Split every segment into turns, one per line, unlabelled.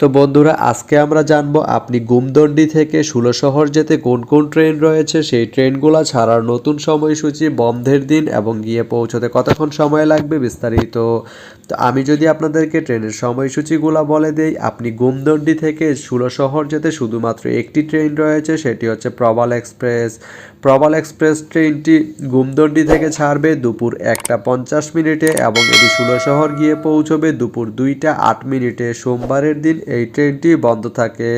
তো বন্ধুরা, আজকে আমরা জানব আপনি গুমদন্ডি থেকে শহর যেতে কোন কোন ট্রেন রয়েছে, সেই ট্রেনগুলো ছাড়ার নতুন সময়সূচি, বন্ধের দিন এবং গিয়ে পৌঁছতে কতক্ষণ সময় লাগবে বিস্তারিত। তো আমি যদি আপনাদেরকে ট্রেনের সময়সূচিগুলো বলে দেই, আপনি গুমদন্ডি থেকে শহর যেতে শুধুমাত্র একটি ট্রেন রয়েছে, সেটি হচ্ছে প্রবাল এক্সপ্রেস। প্রবাল এক্সপ্রেস ট্রেনটি গুমদন্ডি থেকে ছাড়বে দুপুর একটা পঞ্চাশ মিনিটে এবং এটি শহর গিয়ে পৌঁছবে দুপুর দুইটা আট মিনিটে। সোমবারের দিন এই ট্রেনটি বন্ধ থাকে।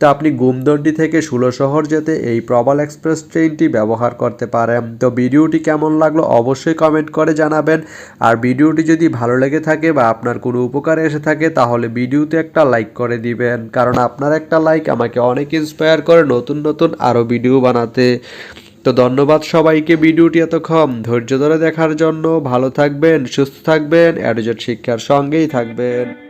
তো আপনি গুমদন্ডি থেকে শহর যেতে এই প্রবাল এক্সপ্রেস ট্রেনটি ব্যবহার করতে পারেন। তো ভিডিওটি কেমন লাগল অবশ্যই কমেন্ট করে জানাবেন। আর ভিডিওটি যদি ভালো লেগে থাকে বা আপনার কোনো উপকারে এসে থাকে, তাহলে ভিডিওতে একটা লাইক করে দিবেন। কারণ আপনার একটা লাইক আমাকে অনেক ইন্সপায়ার করে নতুন নতুন আরও ভিডিও বানাতে। তো ধন্যবাদ সবাইকে ভিডিওটি এতক্ষণ ধৈর্য ধরে দেখার জন্য। ভালো থাকবেন, সুস্থ থাকবেন অ্যাডোজেট শিক্ষার সঙ্গেই থাকবেন।